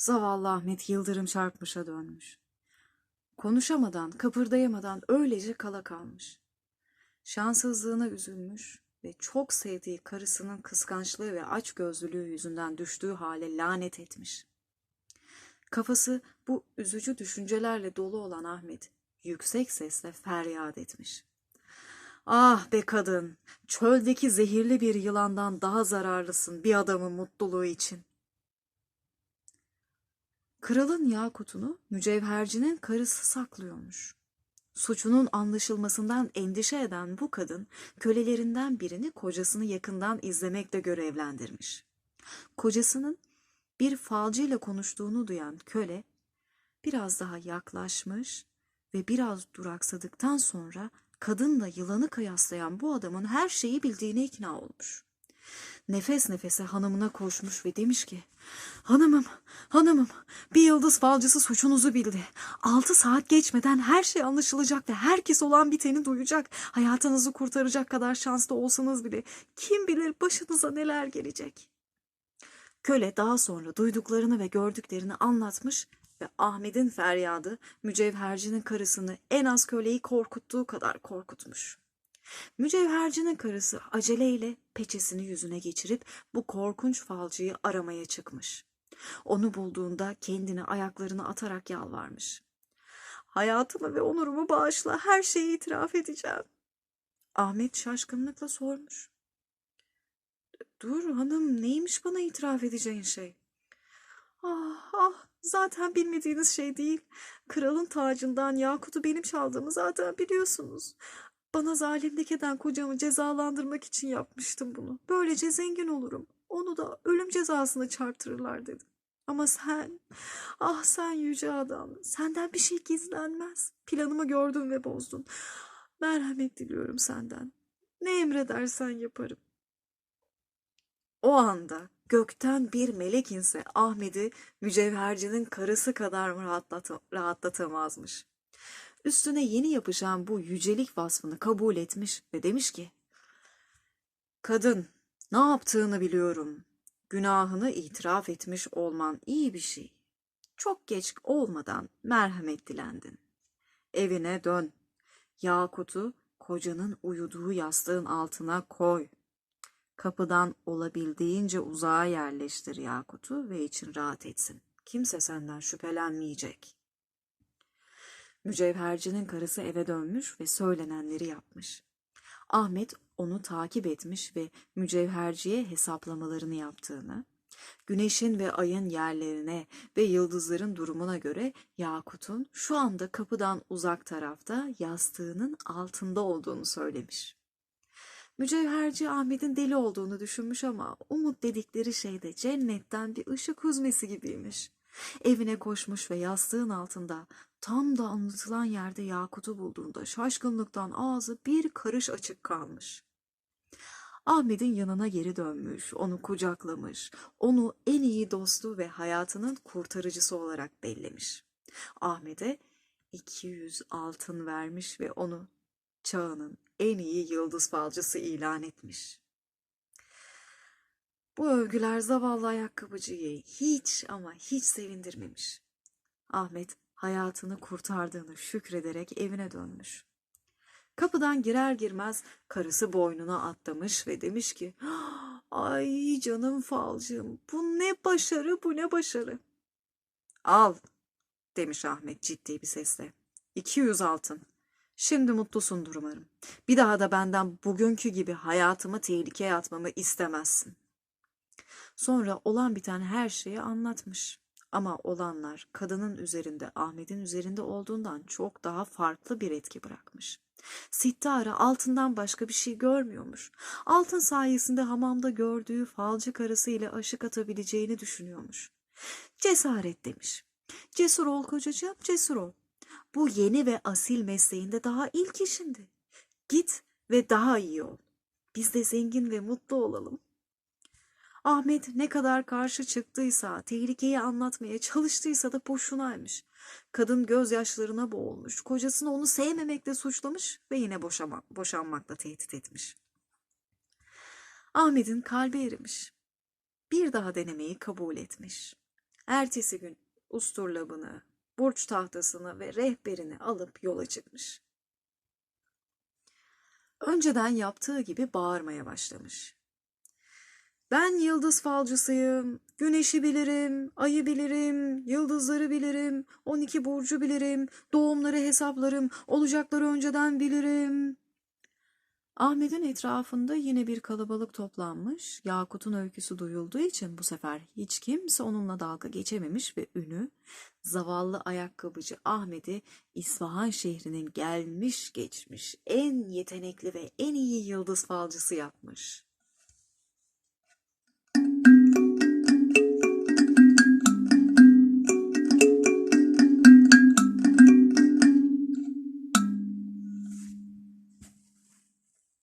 Zavallı Ahmet yıldırım çarpmışa dönmüş. Konuşamadan, kıpırdayamadan öylece kala kalmış. Şanssızlığına üzülmüş ve çok sevdiği karısının kıskançlığı ve açgözlülüğü yüzünden düştüğü hale lanet etmiş. Kafası bu üzücü düşüncelerle dolu olan Ahmet yüksek sesle feryat etmiş. Ah be kadın, çöldeki zehirli bir yılandan daha zararlısın bir adamın mutluluğu için. Kralın yakutunu mücevhercinin karısı saklıyormuş. Suçunun anlaşılmasından endişe eden bu kadın kölelerinden birini kocasını yakından izlemekle görevlendirmiş. Kocasının bir falcıyla konuştuğunu duyan köle biraz daha yaklaşmış ve biraz duraksadıktan sonra kadınla yılanı kıyaslayan bu adamın her şeyi bildiğine ikna olmuş. Nefes nefese hanımına koşmuş ve demiş ki Hanımım, hanımım bir yıldız falcısı suçunuzu bildi. Altı saat geçmeden her şey anlaşılacak ve herkes olan biteni duyacak. Hayatınızı kurtaracak kadar şanslı olsanız bile kim bilir başınıza neler gelecek. Köle daha sonra duyduklarını ve gördüklerini anlatmış ve Ahmet'in feryadı mücevhercinin karısını en az köleyi korkuttuğu kadar korkutmuş. Mücevhercinin karısı aceleyle peçesini yüzüne geçirip bu korkunç falcıyı aramaya çıkmış. Onu bulduğunda kendini ayaklarına atarak yalvarmış. Hayatımı ve onurumu bağışla her şeyi itiraf edeceğim. Ahmet şaşkınlıkla sormuş. Dur hanım neymiş bana itiraf edeceğin şey? Ah ah zaten bilmediğiniz şey değil. Kralın tacından Yakut'u benim çaldığımı zaten biliyorsunuz. Bana zalimlik eden kocamı cezalandırmak için yapmıştım bunu. Böylece zengin olurum. Onu da ölüm cezasına çarptırırlar dedim. Ama sen, ah sen yüce adam, senden bir şey gizlenmez. Planımı gördün ve bozdun. Merhamet diliyorum senden. Ne emredersen yaparım. O anda gökten bir melek inse Ahmet'i mücevhercinin karısı kadar rahatlata- rahatlatamazmış. Üstüne yeni yapışan bu yücelik vasfını kabul etmiş ve demiş ki, Kadın, ne yaptığını biliyorum. Günahını itiraf etmiş olman iyi bir şey. Çok geç olmadan merhamet dilendin. Evine dön. Yakut'u kocanın uyuduğu yastığın altına koy. Kapıdan olabildiğince uzağa yerleştir Yakut'u ve için rahat etsin. Kimse senden şüphelenmeyecek. Mücevhercinin karısı eve dönmüş ve söylenenleri yapmış. Ahmet onu takip etmiş ve mücevherciye hesaplamalarını yaptığını, güneşin ve ayın yerlerine ve yıldızların durumuna göre Yakut'un şu anda kapıdan uzak tarafta yastığının altında olduğunu söylemiş. Mücevherci Ahmet'in deli olduğunu düşünmüş ama umut dedikleri şey de cennetten bir ışık huzmesi gibiymiş. Evine koşmuş ve yastığın altında tam da anlatılan yerde Yakut'u bulduğunda şaşkınlıktan ağzı bir karış açık kalmış. Ahmet'in yanına geri dönmüş, onu kucaklamış, onu en iyi dostu ve hayatının kurtarıcısı olarak bellemiş. Ahmet'e 200 altın vermiş ve onu çağının en iyi yıldız falcısı ilan etmiş. Bu övgüler zavallı ayakkabıcıyı hiç ama hiç sevindirmemiş. Ahmet hayatını kurtardığını şükrederek evine dönmüş. Kapıdan girer girmez karısı boynuna atlamış ve demiş ki Ay canım falcım bu ne başarı bu ne başarı. Al demiş Ahmet ciddi bir sesle. 200 altın. Şimdi mutlusundur umarım. Bir daha da benden bugünkü gibi hayatımı tehlikeye atmamı istemezsin. Sonra olan biten her şeyi anlatmış. Ama olanlar kadının üzerinde Ahmet'in üzerinde olduğundan çok daha farklı bir etki bırakmış. Sittara altından başka bir şey görmüyormuş. Altın sayesinde hamamda gördüğü falcı karısı ile aşık atabileceğini düşünüyormuş. Cesaret demiş. Cesur ol kocacığım, cesur ol. Bu yeni ve asil mesleğinde daha ilk işindi. Git ve daha iyi ol. Biz de zengin ve mutlu olalım. Ahmet ne kadar karşı çıktıysa, tehlikeyi anlatmaya çalıştıysa da boşunaymış. Kadın gözyaşlarına boğulmuş, kocasını onu sevmemekle suçlamış ve yine boşama, boşanmakla tehdit etmiş. Ahmet'in kalbi erimiş. Bir daha denemeyi kabul etmiş. Ertesi gün usturlabını, burç tahtasını ve rehberini alıp yola çıkmış. Önceden yaptığı gibi bağırmaya başlamış. Ben yıldız falcısıyım, güneşi bilirim, ayı bilirim, yıldızları bilirim, 12 burcu bilirim, doğumları hesaplarım, olacakları önceden bilirim. Ahmet'in etrafında yine bir kalabalık toplanmış. Yakut'un öyküsü duyulduğu için bu sefer hiç kimse onunla dalga geçememiş ve ünü zavallı ayakkabıcı Ahmet'i İsfahan şehrinin gelmiş geçmiş en yetenekli ve en iyi yıldız falcısı yapmış.